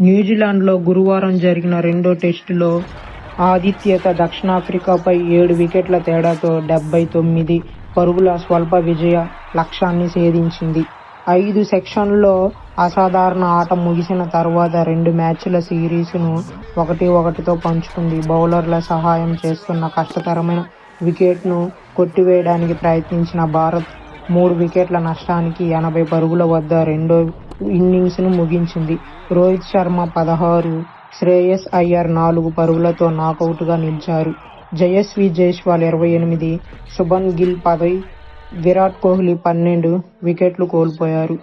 న్యూజిలాండ్లో గురువారం జరిగిన రెండో టెస్టులో ఆతిథ్యత దక్షిణాఫ్రికాపై ఏడు వికెట్ల తేడాతో డెబ్బై తొమ్మిది పరుగుల స్వల్ప విజయ లక్ష్యాన్ని ఛేదించింది. ఐదు సెక్షన్లో అసాధారణ ఆట ముగిసిన తర్వాత రెండు మ్యాచ్ల సిరీస్ను ఒకటి ఒకటితో పంచుకుంది. బౌలర్ల సహాయం చేస్తున్న కష్టతరమైన వికెట్ను కొట్టివేయడానికి ప్రయత్నించిన భారత్ మూడు వికెట్ల నష్టానికి ఎనభై పరుగుల వద్ద రెండో ఇన్నింగ్స్ను ముగించింది. రోహిత్ శర్మ పదహారు, శ్రేయస్ అయ్యర్ నాలుగు పరుగులతో నాకౌట్గా నిలిచారు. జయస్వి జైస్వాల్ ఇరవై ఎనిమిది, శుభన్ గిల్ పది, విరాట్ కోహ్లీ పన్నెండు వికెట్లు కోల్పోయారు.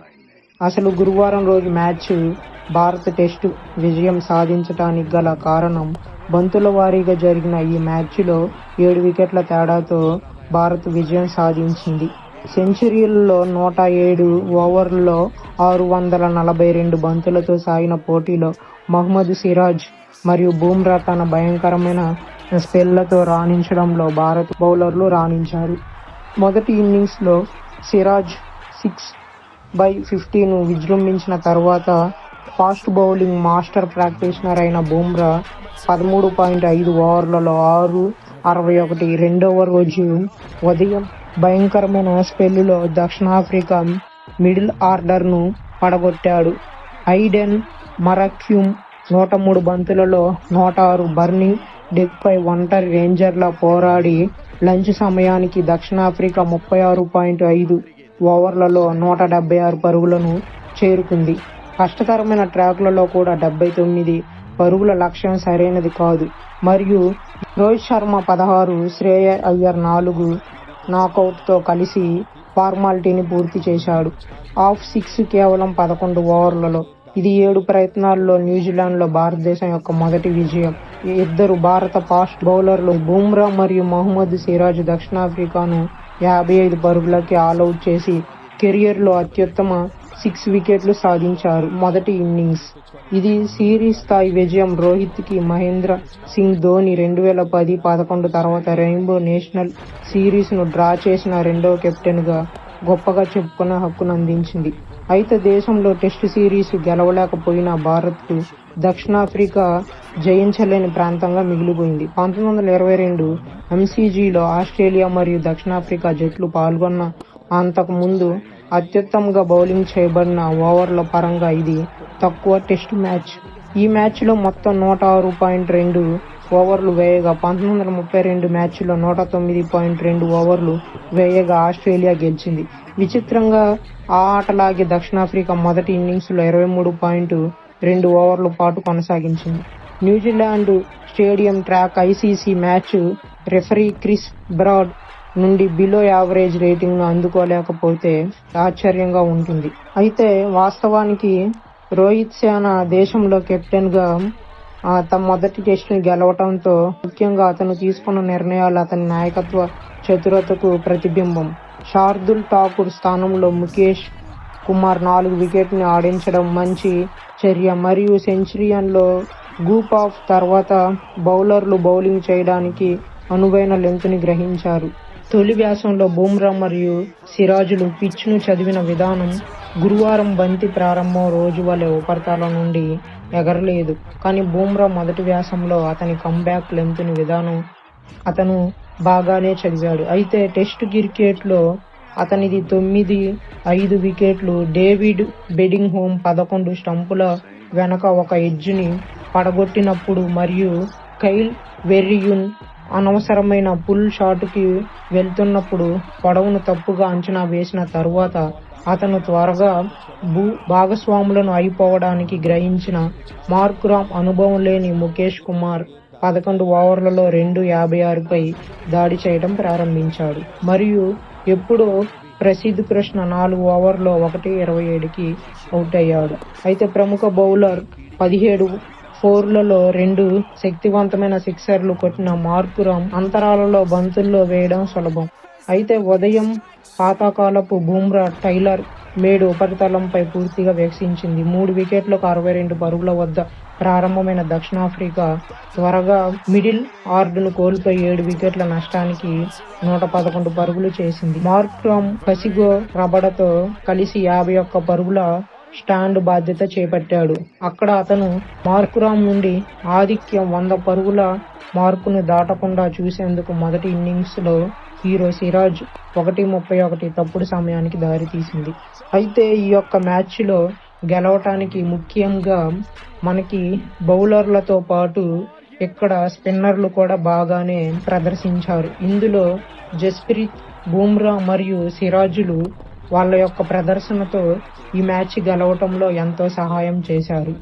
అసలు గురువారం రోజు మ్యాచ్ భారత టెస్టు విజయం సాధించడానికి గల కారణం బంతుల వారీగా జరిగిన ఈ మ్యాచ్లో ఏడు వికెట్ల తేడాతో భారత్ విజయం సాధించింది. సెంచరీల్లో నూట ఏడు ఓవర్లలో ఆరు వందల నలభై రెండు బంతులతో సాగిన పోటీలో మహ్మద్ సిరాజ్ మరియు బూమ్రా తన భయంకరమైన స్పెల్లతో రాణించడంలో భారత బౌలర్లు రాణించారు. మొదటి ఇన్నింగ్స్లో సిరాజ్ సిక్స్ బై ఫిఫ్టీను విజృంభించిన తర్వాత ఫాస్ట్ బౌలింగ్ మాస్టర్ ప్రాక్టీషనర్ అయిన బూమ్రా పదమూడు పాయింట్ ఐదు ఓవర్లలో ఆరు అరవై ఒకటి రెండవ రోజు ఉదయం భయంకరమైన స్పెల్లులో దక్షిణాఫ్రికా మిడిల్ ఆర్డర్ను పడగొట్టాడు. ఐడెన్ మరక్యూమ్ నూట మూడు బంతులలో నూట ఆరు బర్నింగ్ డెక్పై ఒంటరి రేంజర్లా పోరాడి లంచ్ సమయానికి దక్షిణాఫ్రికా ముప్పై ఆరు పాయింట్ ఐదు ఓవర్లలో నూట డెబ్బై ఆరు పరుగులను చేరుకుంది. కష్టతరమైన ట్రాక్లలో కూడా డెబ్బై తొమ్మిది పరుగుల లక్ష్యం సరైనది కాదు మరియు రోహిత్ శర్మ పదహారు, శ్రేయ అయ్యర్ నాలుగు నాకౌట్తో కలిసి ఫార్మాలిటీని పూర్తి చేశాడు. ఆఫ్ సిక్స్ కేవలం పదకొండు ఓవర్లలో ఇది ఏడు ప్రయత్నాల్లో న్యూజిలాండ్లో భారతదేశం యొక్క మొదటి విజయం. ఇద్దరు భారత ఫాస్ట్ బౌలర్లు బుమ్రా మరియు మహమ్మద్ సిరాజ్ దక్షిణాఫ్రికాను యాభై ఐదు పరుగులకి ఆలౌట్ చేసి కెరియర్లో అత్యుత్తమ సిక్స్ వికెట్లు సాధించారు. మొదటి ఇన్నింగ్స్ ఇది సిరీస్ స్థాయి విజయం రోహిత్కి మహేంద్ర సింగ్ ధోని రెండు వేల పది పదకొండు తర్వాత రెయిన్బో నేషనల్ సిరీస్ను డ్రా చేసిన రెండవ కెప్టెన్గా గొప్పగా చెప్పుకునే హక్కును అందించింది. అయితే దేశంలో టెస్ట్ సిరీస్ గెలవలేకపోయిన భారత్కు దక్షిణాఫ్రికా జయించలేని ప్రాంతంగా మిగిలిపోయింది. పంతొమ్మిది వందల ఇరవై రెండు ఎంసీజీలో ఆస్ట్రేలియా మరియు దక్షిణాఫ్రికా జట్లు పాల్గొన్న అంతకు ముందు అత్యుత్తమంగా బౌలింగ్ చేయబడిన ఓవర్ల పరంగా ఇది తక్కువ టెస్ట్ మ్యాచ్. ఈ మ్యాచ్లో మొత్తం నూట ఆరు పాయింట్ రెండు ఓవర్లు వేయగా పంతొమ్మిది వందల ముప్పై రెండు మ్యాచ్లో నూట తొమ్మిది పాయింట్ రెండు ఓవర్లు వేయగా ఆస్ట్రేలియా గెలిచింది. విచిత్రంగా ఆ ఆటలాగే దక్షిణాఫ్రికా మొదటి ఇన్నింగ్స్లో ఇరవై మూడు పాయింట్ రెండు ఓవర్ల పాటు కొనసాగించింది. New Zealand stadium track ICC match referee Chris Broad నుండి బిలో యావరేజ్ రేటింగ్ను అందుకోలేకపోతే ఆశ్చర్యంగా ఉంటుంది. అయితే వాస్తవానికి రోహిత్ సేన దేశంలో కెప్టెన్గా తమ మొదటి టెస్టును గెలవటంతో ముఖ్యంగా అతను తీసుకున్న నిర్ణయాలు అతని నాయకత్వ చతురతకు ప్రతిబింబం. షార్దుల్ ఠాకూర్ స్థానంలో ముఖేష్ కుమార్ నాలుగు వికెట్ని ఆడించడం మంచి చర్య మరియు సెంచరీలో గూప్ ఆఫ్ తర్వాత బౌలర్లు బౌలింగ్ చేయడానికి అనువైన లెంత్ని గ్రహించారు. తొలి వ్యాసంలో బుమ్రా మరియు సిరాజులు పిచ్ను చదివిన విధానం గురువారం బంతి ప్రారంభం రోజు వలె ఉపరితల నుండి ఎగరలేదు. కానీ బూమ్రా మొదటి వ్యాసంలో అతని కమ్బ్యాక్ లెంత్ని విధానం అతను బాగానే చదివాడు. అయితే టెస్ట్ క్రికెట్లో అతనిది తొమ్మిది ఐదు వికెట్లు డేవిడ్ బెడింగ్హామ్ పదకొండు స్టంపుల వెనుక ఒక ఎడ్జ్ని పడగొట్టినప్పుడు మరియు కైల్ వెర్రియున్ అనవసరమైన పుల్ షాట్కి వెళ్తున్నప్పుడు పొడవును తప్పుగా అంచనా వేసిన తరువాత అతను త్వరగా భూ భాగస్వాములను అయిపోవడానికి గ్రహించిన మార్క్రామ్ అనుభవం లేని ముఖేష్ కుమార్ పదకొండు ఓవర్లలో రెండు యాభై ఆరుపై దాడి చేయడం ప్రారంభించాడు మరియు ఎప్పుడో ప్రసిద్ధ్ కృష్ణ నాలుగు ఓవర్లో ఒకటి ఇరవై ఏడుకి అవుటయ్యాడు. అయితే ప్రముఖ బౌలర్ పదిహేడు ఫోర్లలో రెండు శక్తివంతమైన సిక్సర్లు కొట్టిన మార్కురామ్ అంతరాలలో బంతుల్లో వేయడం సులభం. అయితే ఉదయం పాతకాలపు బుమ్రా టైలర్ మేడు ఉపరితలంపై పూర్తిగా వీక్షించింది మూడు వికెట్లకు అరవై రెండు పరుగుల వద్ద ప్రారంభమైన దక్షిణాఫ్రికా త్వరగా మిడిల్ ఆర్డర్ను కోల్పోయి ఏడు వికెట్ల నష్టానికి నూట పదకొండు పరుగులు చేసింది. మార్క్రమ్ కసిగో రబడతో కలిసి యాభై ఒక్క పరుగుల స్టాండ్ బాధ్యత చేపట్టాడు. అక్కడ అతను మార్కురామ్ నుండి ఆధిక్యం వంద పరుగుల మార్కును దాటకుండా చూసేందుకు మొదటి ఇన్నింగ్స్లో హీరో సిరాజ్ ఒకటి ముప్పై ఒకటి తప్పుడు సమయానికి దారితీసింది. అయితే ఈ యొక్క మ్యాచ్లో గెలవటానికి ముఖ్యంగా మనకి బౌలర్లతో పాటు ఇక్కడ స్పిన్నర్లు కూడా బాగానే ప్రదర్శించారు. ఇందులో జస్ప్రీత్ బూమ్రా మరియు సిరాజులు వాళ్ళ యొక్క ప్రదర్శనతో ఈ మ్యాచ్ గెలవటంలో ఎంతో సహాయం చేశారు.